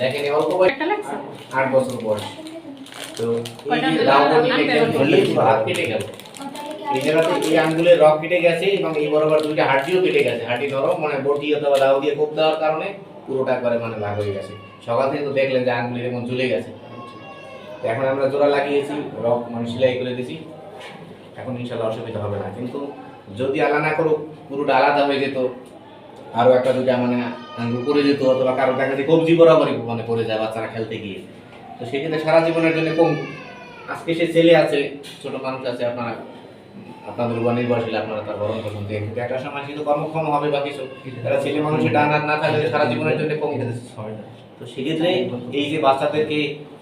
দেখেন অল্প বয়স আট বছর বয়স। তো এই যে লেগে পুরো হাত কেটে গেল। এই জায়গাতে এই আঙ্গুলের রক কেটে গেছে এবং এই বরাবর দুইটা হাড্ডিও কেটে গেছে। হাড্ডি নরম মানে বটি অথবা দাও দিয়ে কোপ দেওয়ার কারণে পুরোটা একবারে মানে ভাগ হয়ে গেছে। সকাল থেকে তো দেখলেন যে আঙ্গুলি এরকম ঝুলে গেছে। এখন আমরা জোড়া লাগিয়েছি রক মানে সেলাই করে দিয়েছি। এখন ইনশাল্লাহ অসুবিধা হবে না। কিন্তু যদি আলাদা না করুক পুরোটা আলাদা হয়ে যেত। আরও একটা দুটা মানে আঙ্গুল পড়ে যেত অথবা কারও দেখা যায় কবজি বরাবরই মানে পড়ে যায় বাচ্চারা খেলতে গিয়ে। তো সেক্ষেত্রে সারা জীবনের জন্য কম। আজকে সে ছেলে আছে ছোট মানুষ আছে আপনারা আপনাদের উপর নির্ভরশীল আপনারা তার ভরণ পোষণ দিয়ে কিন্তু একটা সময় কিন্তু কর্মক্ষম হবে বা কিছু। তারা ছেলে মানুষের ডান আর না থাকলে সারা জীবনের জন্য কম। খেতে হয় না তো সেক্ষেত্রে এই যে বাচ্চাদেরকে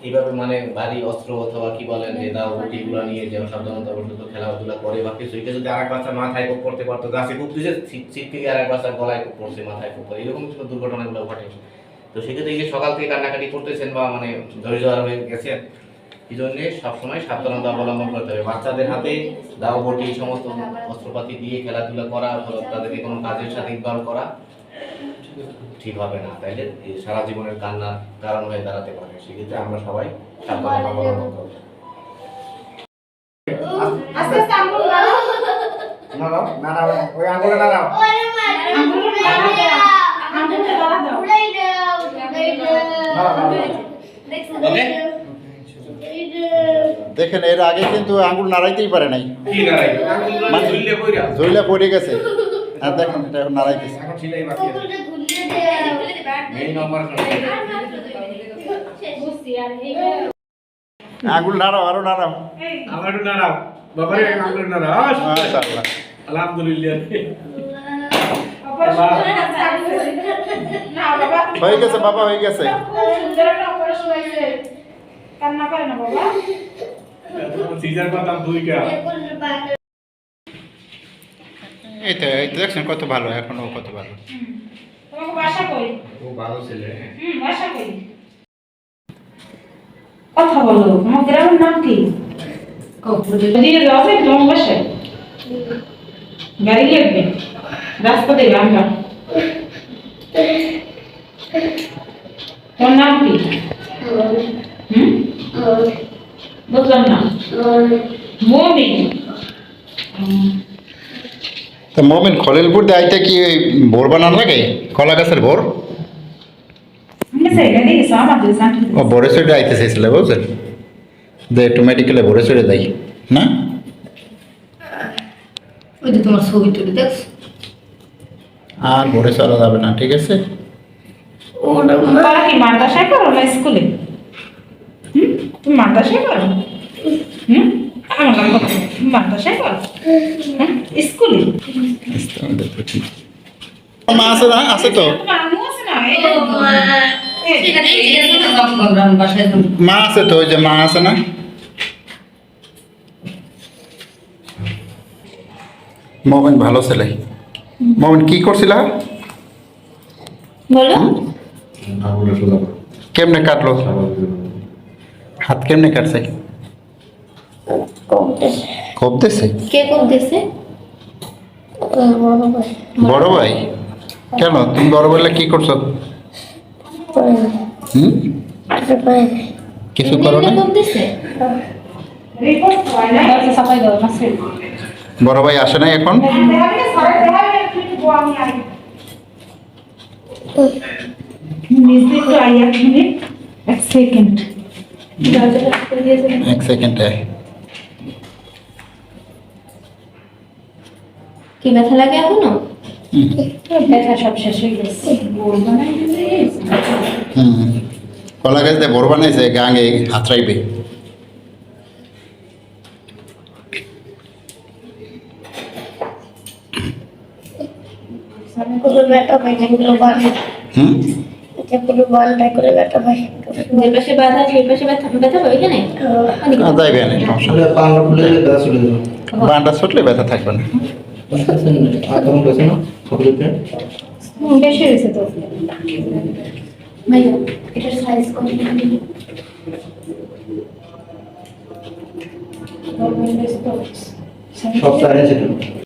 এইভাবে মানে ভারী অস্ত্র অথবা কি বলেন যে দাও গুলো নিয়ে যেমন সাবধানতা সাবধানতাবশত খেলাধুলা করে বা কিছু। এটা যদি আরেক বাচ্চা মাথায় কোপ করতে পারতো গাছে কোপ দিয়েছে ছিট থেকে আরেক বাচ্চা গলায় কোপ পড়ছে মাথায় কোপ এরকম কিছু দুর্ঘটনাগুলো ঘটে। তো সেক্ষেত্রে এই যে সকাল থেকে কান্নাকাটি করতেছেন বা মানে ধৈর্য হারা হয়ে গেছেন এই জন্য সবসময় সাবধানতা অবলম্বন করতে হবে। বাচ্চাদের হাতে দাও বটি এই সমস্ত অস্ত্রপাতি দিয়ে খেলাধুলা করা তাদেরকে কোনো কাজের সাথে ইনভলভ করা। ঠিক হবে না। তাইলে সারা জীবনের কান্নার কারণ হয়ে দাঁড়াতে পারে। সেক্ষেত্রে আমরা সবাই সাবধানতা অবলম্বন করব। দেখেন এর আগে কিন্তু আঙ্গুল নাড়াইতেই পারে নাই। কি মানে- ঝুললে পড়ে গেছে আর দেখেন এটা এখন নাড়াইতেছে এখন সেটাই বাকি আছে। মেইন আর এই নাড়াও আরও নাড়াও। আমার একটু নাড়াও। বাবারে আঙ্গুল নাড়াও। মাশাআল্লাহ। আলহামদুলিল্লাহ। অপারেশন হয়ে গেছে বাবা হয়ে গেছে। অপারেশন কান্না করে না বাবা? সিজার পাতাম দুইটা। এই তো এই তো দেখছেন কত ভালো এখনও কত ভালো। হুম। তোমাকে বাসা কই? ও ভালো ছেলে। হুম বাসা কই? কথা বলো তোমার গ্রামের নাম কি? যায় তোমার বাসায়। গাড়ি লাগবে রাস্তা দেবে আমরা তোমার নাম কি? হুম? বুঝলাম না। মমিন। তো মোমেন খলিলপুর দাইতে কি ওই ভোর বানানো লাগে? কলা গাছের ভোর? ও ভোরে চড়ে আইতে চাইছিল বুঝছেন? যে একটু মেডিকেলে ভোরে চড়ে যাই না? ওই যে তোমার ছবি তুলে দেখছ? আর ভোরে চলা যাবে না ঠিক আছে? ওটা কি মাদ্রাসায় করো না স্কুলে? হুম? তুমি মাদ্রাসায় করো আমার নাম। মাদ্রাসায়? স্কুলে মা আছে না আছে তো। মা আছে তো ওই যে মা আছে না মোমেন ভালো ছেলে মোমেন কি করছিল বলো কেমনে কাটলো হাত কেমনে কাটছে খুব দিছে কে কোন দেশে বড় ভাই। কেন? তুমি বড় বললে কি করছ? হুম? কিছু করো না। বড় ভাই আসে না এখন? এক সেকেন্ড এক সেকেন্ডে কি ব্যথা লাগে এখনও? ব্যথা সব শেষ হয়ে গেছে। হুম। কলা গাছ দিয়ে বড় বানাইছে গাঙে হাতড়াইবে। পুরো ব্যাটা ভাই যেগুলো বাঁধে হুম? যেগুলো বান্ধাই করে ব্যাটা ভাই যে পাশে ব্যথা সেই পাশে ব্যথা ব্যথা পাবে এখানে? ওদিকে। আর যাইবে না সমস্যা নেই। পাংলা খুলে দাদা চলে যাবে। বানটা ছুটলে ব্যথা থাকবে না। আদম গেছে না সকলেতে বেশি হয়েছে তো? ভাইয়া এটার সাইজ কত সব সাইজ এটা